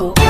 jungle.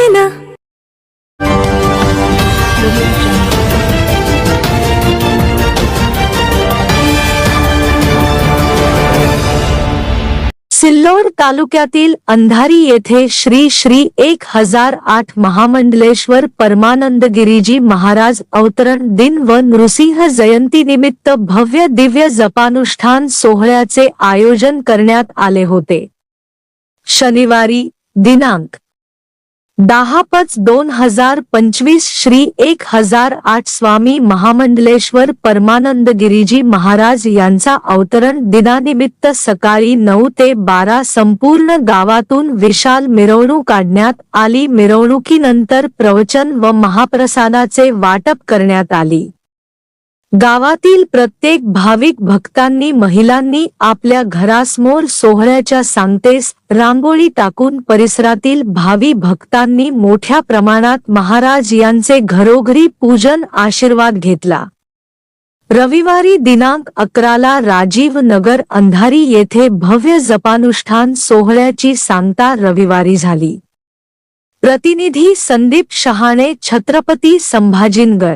Sillod तालुक्यातील अंधारी येथे श्री श्री एक हजार आठ महामंडलेश्वर परमानंद गिरीजी महाराज अवतरण दिन व नृसिंह जयंती निमित्त भव्य दिव्य जपानुष्ठान सोहळ्याचे आयोजन करण्यात आले होते. शनिवारी दिनांक दहा पाच दोन हजार पंचवीस श्री एक हजार आठ स्वामी महामंडलेश्वर परमानंद गिरीजी महाराज यांचा अवतरण दिनानिमित्त सकाळी नऊ ते बारा संपूर्ण गावातून विशाल मिरवणूक काढण्यात आली. मिरवणुकीनंतर प्रवचन व महाप्रसादाचे वाटप करण्यात आली. गावातील प्रत्येक भाविक भक्तांनी महिलांनी आपल्या घरासमोर सोहळ्याच्या सांगतेस रांगोळी टाकून परिसरातील भावी भक्तांनी मोठ्या प्रमाणात महाराज यांचे घरोघरी पूजन आशीर्वाद घेतला. रविवारी दिनांक अकराला राजीव नगर अंधारी येथे भव्य जपानुष्ठान सोहळ्याची सांगता रविवारी झाली. प्रतिनिधी संदीप शहाणे छत्रपती संभाजीनगर.